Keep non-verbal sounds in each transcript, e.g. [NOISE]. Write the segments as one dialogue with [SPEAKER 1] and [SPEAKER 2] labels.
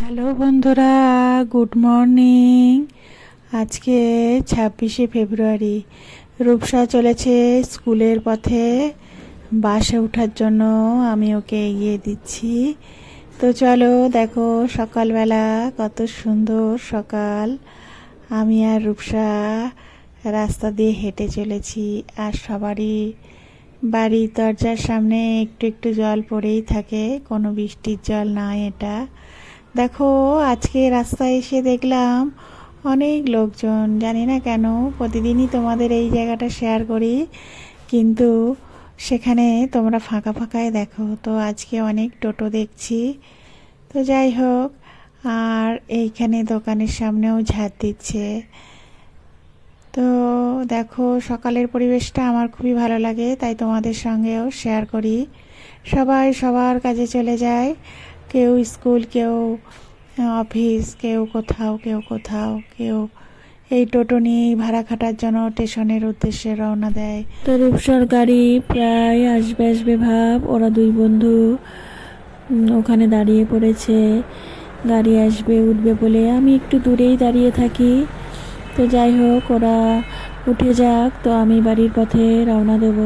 [SPEAKER 1] Hello বন্ধুরা, good morning. আজকে ছাব্বিশে ফেব্রুয়ারি। রূপসা চলেছে স্কুলের পথে। বাসে ওঠার জন্য আমি ওকে এগিয়ে দিচ্ছি। তো চলো, দেখো সকালবেলা কত সুন্দর সকাল। আমি আর রূপসা রাস্তা দিয়ে হেঁটে চলেছি আর সবারই বাড়ির দরজার সামনে একটু একটু জল পড়েই থাকে। কোনো বৃষ্টির জল নয় এটা। দেখো, আজকে রাস্তায় এসে দেখলাম অনেক লোকজন, জানি না কেন, প্রতিদিনই তোমাদের এই জায়গাটা শেয়ার করি। কিন্তু সেখানে তোমরা ফাঁকা ফাঁকায় দেখো, তো আজকে অনেক টোটো দেখছি। তো যাই হোক, আর এইখানে দোকানের সামনেও ঝাড় দিচ্ছে। তো দেখো, সকালের পরিবেশটা আমার খুবই ভালো লাগে, তাই তোমাদের সঙ্গেও শেয়ার করি। সবাই সবার কাজে চলে যায়। কেউ স্কুল, কেউ অফিস, কেউ কোথাও কেউ কোথাও, কেউ এই টোটো নিয়েই ভাড়া খাটার জন্য স্টেশনের উদ্দেশ্যে রওনা দেয়।
[SPEAKER 2] তো রূপসার গাড়ি প্রায় আসবে আসবে ভাব। ওরা দুই বন্ধু ওখানে দাঁড়িয়ে পড়েছে। গাড়ি আসবে, উঠবে বলে আমি একটু দূরেই দাঁড়িয়ে থাকি। তো যাই হোক, ওরা উঠে যাক, তো আমি বাড়ির পথে রওনা দেব।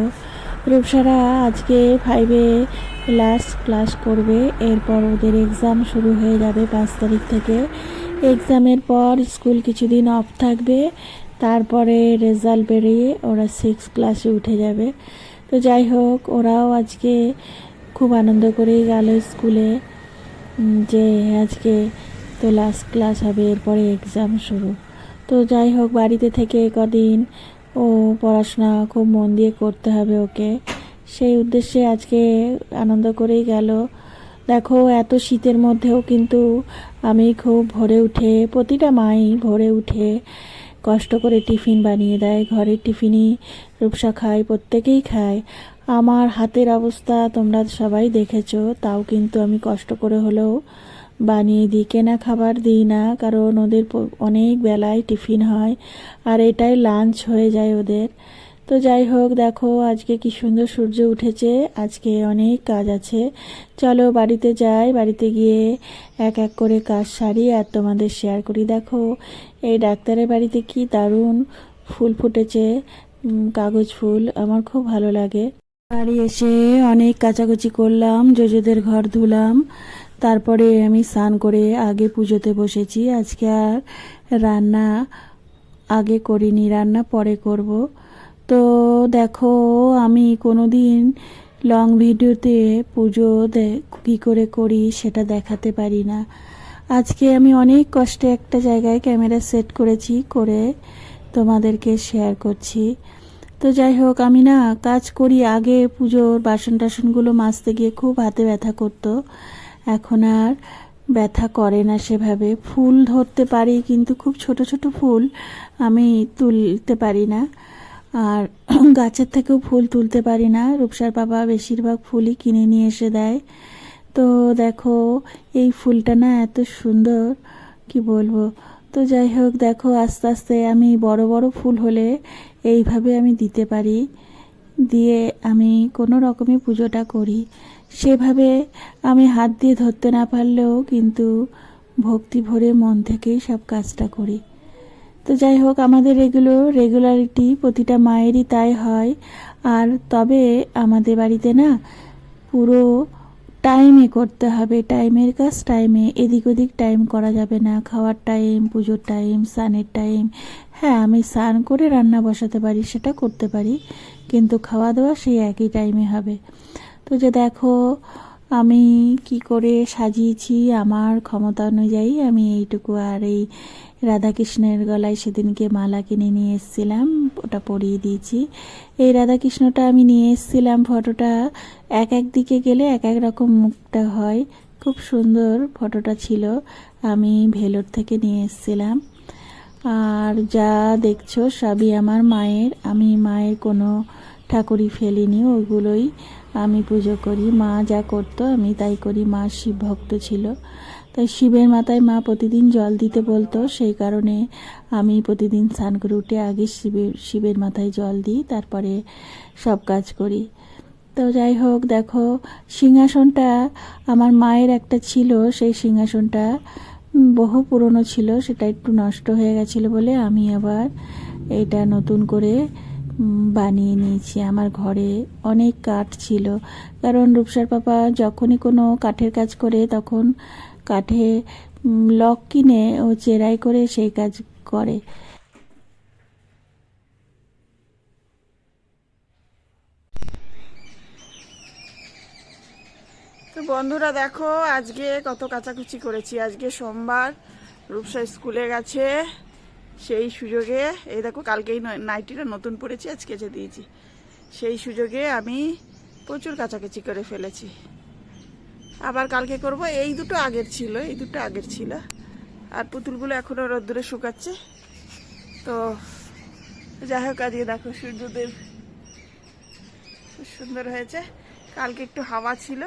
[SPEAKER 2] রূপসারা আজকে ফাইভে লাস্ট ক্লাস করবে। এরপর ওদের এক্সাম শুরু হয়ে যাবে পাঁচ তারিখ থেকে। এক্সামের পর স্কুল কিছুদিন অফ থাকবে। তারপরে রেজাল্ট বেরিয়ে ওরা সিক্স ক্লাসে উঠে যাবে। তো যাই হোক, ওরাও আজকে খুব আনন্দ করেই গেল স্কুলে যে আজকে তো লাস্ট ক্লাস হবে, এরপরে এক্সাম শুরু। তো যাই হোক, বাড়িতে থেকে কদিন ও পড়াশোনা খুব মন দিয়ে করতে হবে ওকে। সেই উদ্দেশ্যে আজকে আনন্দ করেই গেল। দেখো, এত শীতের মধ্যেও কিন্তু আমি খুব ভোরে উঠে, প্রতিটা মাই ভোরে উঠে কষ্ট করে টিফিন বানিয়ে দেয়। ঘরের টিফিনই রূপসা খায়, প্রত্যেকেই খায়। আমার হাতের অবস্থা তোমরা সবাই দেখেছ, তাও কিন্তু আমি কষ্ট করে হলেও বানিয়ে দিই। কেনা খাবার দিই না, কারণ ওদের অনেক বেলায় টিফিন হয়, আর এটাই লাঞ্চ হয়ে যায় ওদের। তো যাই হোক, দেখো আজকে কি সুন্দর সূর্য উঠেছে, আজকে অনেক কাজ আছে। চলো বাড়িতে যাই, বাড়িতে গিয়ে এক এক করে কাজ সারি আর তোমাদের শেয়ার করি। দেখো, এই ডাক্তারের বাড়িতে কি দারুণ ফুল ফুটেছে কাগজ ফুল, আমার খুব ভালো লাগে। বাড়ি এসে অনেক কাচাকুচি করলাম, জোজোদের ঘর ধুলাম তারপরে আমি স্নান করে আগে পুজোতে বসেছি। আজকে আর রান্না আগে করিনি, রান্না পরে করব। তো দেখো, আমি কোনো দিন লং ভিডিওতে পুজো কী করে করি সেটা দেখাতে পারি না। আজকে আমি অনেক কষ্টে একটা জায়গায় ক্যামেরা সেট করেছি, করে তোমাদেরকে শেয়ার করছি। তো যাই হোক, আমি না কাজ করি আগে পুজোর বাসন টাসনগুলো মাজতে গিয়ে খুব হাতে ব্যথা করতো। এখন আর ব্যথা করে না সেভাবে। ফুল ধরতে পারি, কিন্তু খুব ছোট ছোট ফুল আমি তুলতে পারি না। আর [CLEARS THROAT] গাছের থেকেও ফুল তুলতে পারি না। রূপসার বাবা বেশিরভাগ ফুলই কিনে নিয়ে এসে দেয়। তো দেখো, এই ফুলটা না এত সুন্দর, কি বলব? তো যাই হোক, দেখো, আস্তে আস্তে আমি বড় বড় ফুল হলে এইভাবে আমি দিতে পারি। দিয়ে আমি কোনো রকমই পুজোটা করি। সেভাবে আমি হাত দিয়ে ধরতে না পারলেও কিন্তু ভক্তি ভরে মন থেকেই সব কাজটা করি। তো যাই হোক, আমাদের এগুলো রেগুলারিটি প্রতিটা মায়েরই তাই হয়। আর তবে আমাদের বাড়িতে না পুরো টাইমে করতে হবে। টাইমের কাজ টাইমে এদিক ওদিক টাইম করা যাবে না। খাওয়ার টাইম পুজোর টাইম স্নানের টাইম হ্যাঁ আমি স্নান করে রান্না বসাতে পারি, সেটা করতে পারি। কিন্তু খাওয়া দাওয়া সেই একই টাইমে হবে। তো যে দেখো, আমি কি করে সাজিয়েছি আমার ক্ষমতা অনুযায়ী আমি এইটুকু আর এই রাধাকৃষ্ণের গলায় সেদিনকে মালা কিনে নিয়ে এসেছিলাম, ওটা পরিয়ে দিয়েছি। এই রাধাকৃষ্ণটা আমি নিয়ে এসেছিলাম ফটোটা, এক এক দিকে গেলে এক এক রকম মুখটা হয়। খুব সুন্দর ফটোটা ছিল, আমি ভেলোর থেকে নিয়ে এসেছিলাম। আর যা দেখছ সবই আমার মায়ের, আমি মায়ের কোনো ঠাকুরই ফেলিনি, ওগুলোই আমি পুজো করি, মা যা করতো আমি তাই করি, মা শিব ভক্ত ছিল। তাই শিবের মাথায় মা প্রতিদিন জল দিতে বলতো, সেই কারণে আমি প্রতিদিন স্নান করে উঠে আগে শিবের শিবের মাথায় জল দিই, তারপরে সব কাজ করি। তো যাই হোক, দেখো, সিংহাসনটা আমার মায়ের একটা ছিল, সেই সিংহাসনটা বহু পুরনো ছিল, সেটা একটু নষ্ট হয়ে গেছিল বলে আমি আবার এটা নতুন করে বানিয়ে নিয়েছি। আমার ঘরে অনেক কাঠ ছিল। কারণ রূপসার পাপা যখনই কোনো কাঠের কাজ করে তখন কাঠে লক কিনে ও চেরাই করে সেই কাজ করে।
[SPEAKER 1] তো বন্ধুরা দেখো, আজকে কত কাচাকুচি করেছি। আজকে সোমবার, রূপসা স্কুলে গেছে। সেই সুযোগে, এই দেখো কালকেই নাইটিটা নতুন পড়েছি আজকে যে দিয়েছি। সেই সুযোগে আমি প্রচুর কাচাকুচি করে ফেলেছি। আবার কালকে করব, এই দুটো আগের ছিল, এই দুটো আগের ছিল। আর পুতুলগুলো এখনও রোদ্দুরে শুকাচ্ছে। তো যাই হোক, আজকে দেখো সূর্যদেব সুন্দর হয়েছে। কালকে একটু হাওয়া ছিল,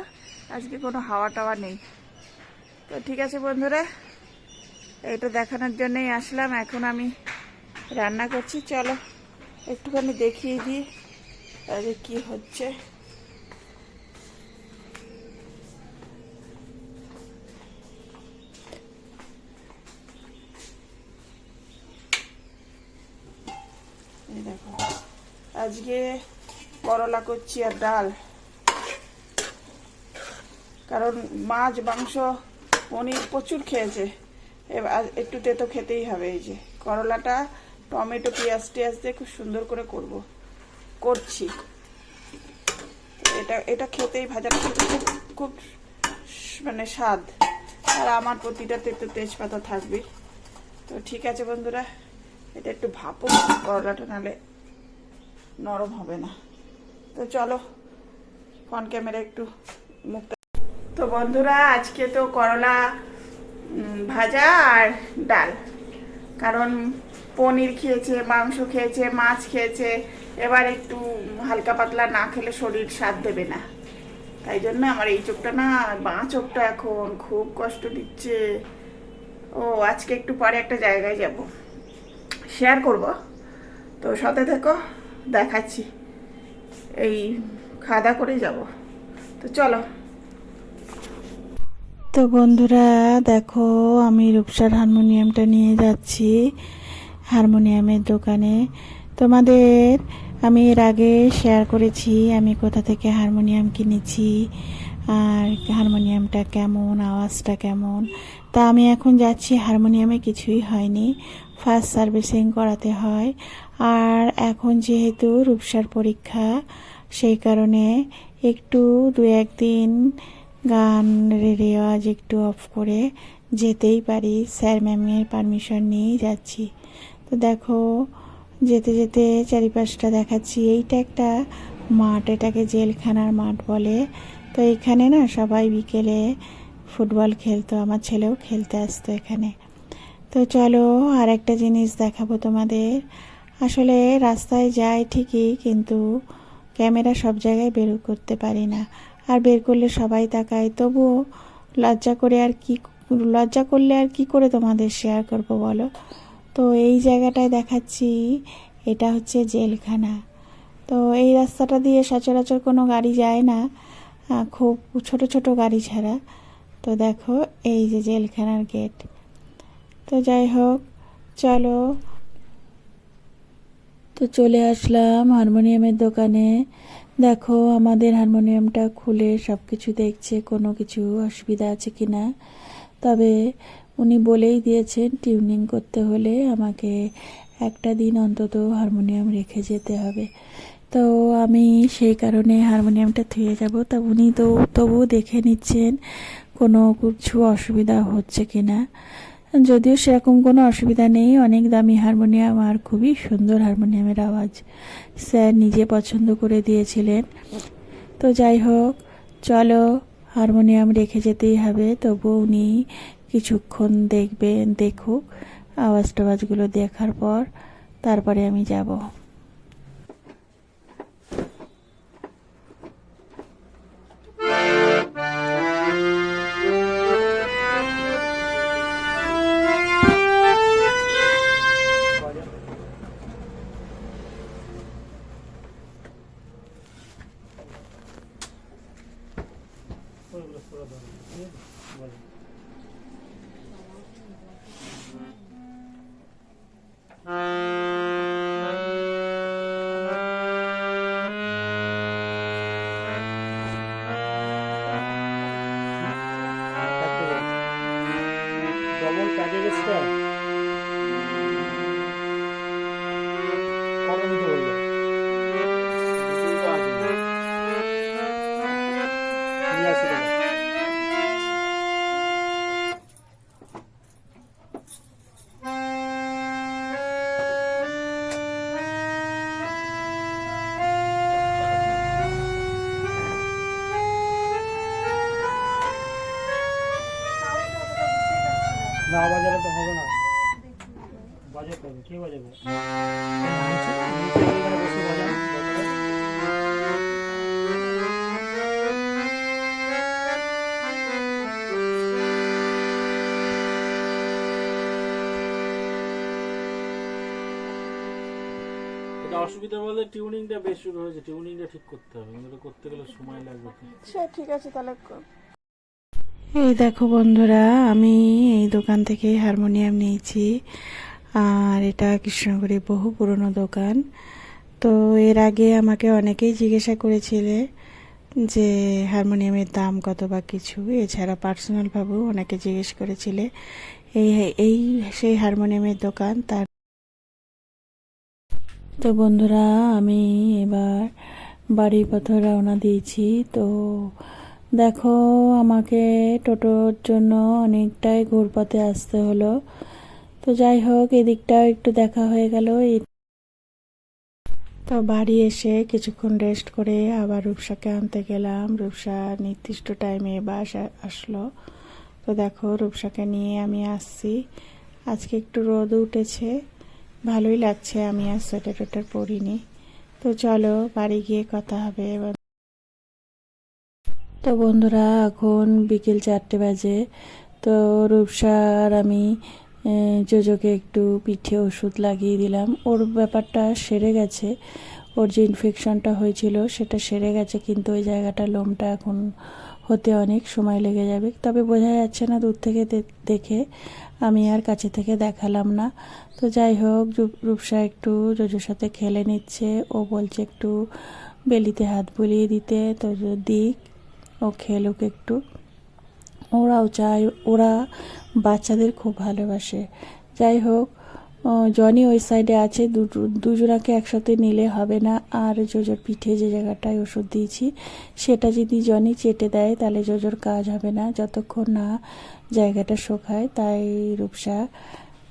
[SPEAKER 1] আজকে কোনো হাওয়া টাওয়া নেই। তো ঠিক আছে বন্ধুরা এটা দেখানোর জন্যই আসলাম। এখন আমি রান্না করছি। চলো, একটুখানি দেখিয়ে দিই আজকে কি হচ্ছে। দেখো, আজকে করলা করছি আর ডাল। কারণ মাছ, মাংস, পনির প্রচুর খেয়েছে। এবার একটু তেতো খেতেই হবে এই যে। করলাটা, টমেটো, পেঁয়াজ টিয়াজ দিয়ে খুব সুন্দর করে করব। করছি। এটা এটা খেতেই ভাজাটা খেতে খুব খুব মানে স্বাদ। আর আমার প্রতিটা তেতো তেজপাতা থাকবে। তো ঠিক আছে বন্ধুরা, এটা একটু ভাপো, করলাটা নালে নরম হবে না। তো চলো, ফোন ক্যামেরা একটু মুখটা তো বন্ধুরা, আজকে তো করলা ভাজা আর ডাল। কারণ পনির খেয়েছে, মাংস খেয়েছে, মাছ খেয়েছে, এবার একটু হালকা পাতলা না খেলে শরীর স্বাদ দেবে না। তাই জন্য আমার এই চোখটা না বাঁ চোখটা এখন খুব কষ্ট দিচ্ছে। ও, আজকে একটু পরে একটা জায়গায় যাব। শেয়ার করব। তো সাথে থেকো, দেখাচ্ছি। এই খাওয়া করেই যাব। তো চলো।
[SPEAKER 2] তো বন্ধুরা, দেখো আমি রূপসার হারমোনিয়ামটা নিয়ে যাচ্ছি হারমোনিয়ামের দোকানে। তোমাদের আমি এর আগে শেয়ার করেছি, আমি কোথা থেকে হারমোনিয়াম কিনেছি আর হারমোনিয়ামটা কেমন, আওয়াজটা কেমন। তা আমি এখন যাচ্ছি, হারমোনিয়ামে কিছুই হয়নি ফার্স্ট সার্ভিসিং করাতে হয়। আর এখন যেহেতু রূপসার পরীক্ষা, সেই কারণে একটু দু একদিন গান রেওয়াজ একটু অফ করে যেতেই পারি। স্যার ম্যামের পারমিশন নিয়েই যাচ্ছি। তো দেখো, যেতে যেতে চারিপাশটা দেখাচ্ছি। এইটা একটা মাঠ, এটাকে জেলখানার মাঠ বলে। তো এখানে না সবাই বিকেলে ফুটবল খেলতো, আমার ছেলেও খেলতে আসতো এখানে। তো চলো আর একটা জিনিস দেখাবো তোমাদের। আসলে রাস্তায় যাই ঠিকই, কিন্তু ক্যামেরা সব জায়গায় বের করতে পারি না। আর বের করলে সবাই তাকায়। তবুও লজ্জা করে আর কি, লজ্জা করলে আর কি করে তোমাদের শেয়ার করব বলো? তো এই জায়গাটায় দেখাচ্ছি, এটা হচ্ছে জেলখানা। তো এই রাস্তাটা দিয়ে সচরাচর কোনো গাড়ি যায় না খুব ছোট ছোট গাড়ি ছাড়া। তো দেখো, এই যে জেলখানার গেট তো যাই হোক, চলো। তো চলে আসলাম হারমোনিয়ামের দোকানে। দেখো, আমাদের হারমোনিয়ামটা খুলে সব কিছু দেখছে, কোনো কিছু অসুবিধা আছে কি না তবে উনি বলেই দিয়েছেন, টিউনিং করতে হলে আমাকে একটা দিন অন্তত হারমোনিয়াম রেখে যেতে হবে। তো আমি সেই কারণে হারমোনিয়ামটা থুয়ে যাব। তা উনি তো তবুও দেখে নিচ্ছেন, কোনো কিছু অসুবিধা হচ্ছে কি না যদিও সেরকম কোনো অসুবিধা নেই, অনেক দামি হারমোনিয়াম আর খুবই সুন্দর হারমোনিয়ামের আওয়াজ। স্যার নিজে পছন্দ করে দিয়েছিলেন। তো যাই হোক, চলো, হারমোনিয়াম রেখে যেতেই হবে, তবু উনি কিছুক্ষণ দেখবেন, দেখুক আওয়াজ টাওয়াজগুলো দেখার পর তারপরে আমি যাব।
[SPEAKER 3] বলেন না বাজারে তো হবে না বাজার করবে কে বাজাবে বসে বাজান
[SPEAKER 4] অসুবিধা বলতে টিউনিংটা বেশ শুরু হয়েছে টিউনিংটা ঠিক করতে হবে কিন্তু করতে গেলে সময় লাগবে।
[SPEAKER 5] সে ঠিক আছে তাহলে
[SPEAKER 2] এই দেখো বন্ধুরা, আমি এই দোকান থেকে হারমোনিয়াম নিয়েছি। আর এটা কৃষ্ণগুড়ি বহু পুরনো দোকান। তো এর আগে আমাকে অনেকেই জিজ্ঞাসা করেছিলে যে হারমোনিয়ামের দাম কত বা কিছু। এছাড়া পার্সোনালভাবেও অনেকে জিজ্ঞেস করেছিলে এই এই সেই হারমোনিয়ামের দোকান, তার তো বন্ধুরা, আমি এবার বাড়ির পথে রওনা দিয়েছি। তো দেখো, আমাকে টোটোর জন্য অনেকটাই ঘুরপথে আসতে হলো। তো যাই হোক, এদিকটাও একটু দেখা হয়ে গেল। তো বাড়ি এসে কিছুক্ষণ রেস্ট করে আবার রূপসাকে আনতে গেলাম। রূপসা নির্দিষ্ট টাইমে বাস আসলো। তো দেখো, রূপসাকে নিয়ে আমি আসছি। আজকে একটু রোদ উঠেছে। ভালোই লাগছে, আমি আর সোয়েটার টোয়েটার পরিনি। তো চলো, বাড়ি গিয়ে কথা হবে, এবার তো বন্ধুরা এখন বিকেল চারটে বাজে। তো রূপসার আমি আহ, জোজোকে একটু পিঠে ওষুধ লাগিয়ে দিলাম। ওর ব্যাপারটা সেরে গেছে। ওর যে ইনফেকশনটা হয়েছিল সেটা সেরে গেছে কিন্তু ওই জায়গাটা লোমটা এখন হতে অনেক সময় লেগে যাবে। তবে বোঝা যাচ্ছে না দূর থেকে দেখে। আমি আর কাছে থেকে দেখালাম না। তো যাই হোক রূপসা একটু জোজোর সাথে খেলে নিচ্ছে। ও বলছে একটু বেলিতে হাত বুলিয়ে দিতে। তো দিক। ও খেলুক একটু। ওরাও চায়, ওরা বাচ্চাদের খুব ভালোবাসে। যাই হোক জনি ওই সাইডে আছে। দুটো- দুজনাকে একসাথে নিলে হবে না। আর জোজোর পিঠে যে জায়গাটায় ওষুধ দিয়েছি, সেটা যদি জনি চেটে দেয়, তাহলে জোজোর কাজ হবে না। যতক্ষণ না জায়গাটা শোকায়, তাই রূপসা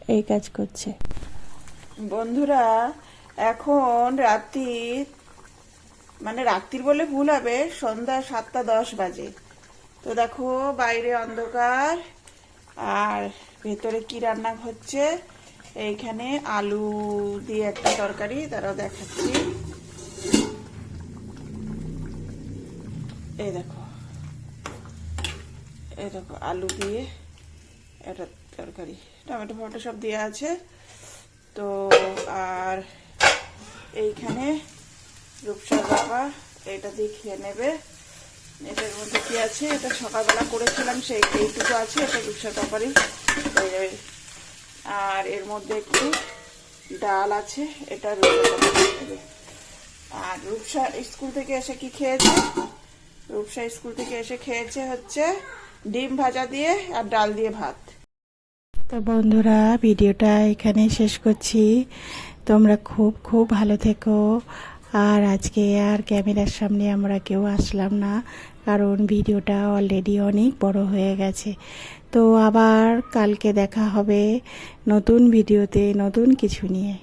[SPEAKER 2] এই কাজ করছে।
[SPEAKER 1] বন্ধুরা, এখন রাত্রি মানে রাত্রির বলে ভুল হবে, সন্ধ্যা সাতটা দশ বাজে। তো দেখো, বাইরে অন্ধকার, আর ভেতরে কি রান্না হচ্ছে? এইখানে আলু দিয়ে একটা তরকারি, তারাও দেখাচ্ছি। এই দেখো এই দেখো, আলু দিয়ে একটা তরকারি। টমেটো, ফমেটো সব দেওয়া আছে। তো, আর এইখানে রূপসার বাবা এটা দিয়ে খেয়ে নেবে। এটার মধ্যে কি আছে? এটা সকালবেলা করেছিলাম, সেই এইটুকু আছে, এটা রূপসার ব্যাপারই হয়ে যাবে আর এর মধ্যে একটু ডাল আছে, এটা নেবে আর রূপসা স্কুল থেকে এসে কি খেয়েছে? রূপসা স্কুল থেকে এসে খেয়েছে হচ্ছে ডিম ভাজা দিয়ে আর ডাল দিয়ে ভাত।
[SPEAKER 2] তো বন্ধুরা, ভিডিওটা এখানে শেষ করছি। তোমরা খুব খুব ভালো থেকো। আর আজকে আর ক্যামেরার সামনে আমরা কেউ আসলাম না, কারণ ভিডিওটা অলরেডি অনেক বড় হয়ে গেছে। তো আবার কালকে দেখা হবে নতুন ভিডিওতে নতুন কিছু নিয়ে।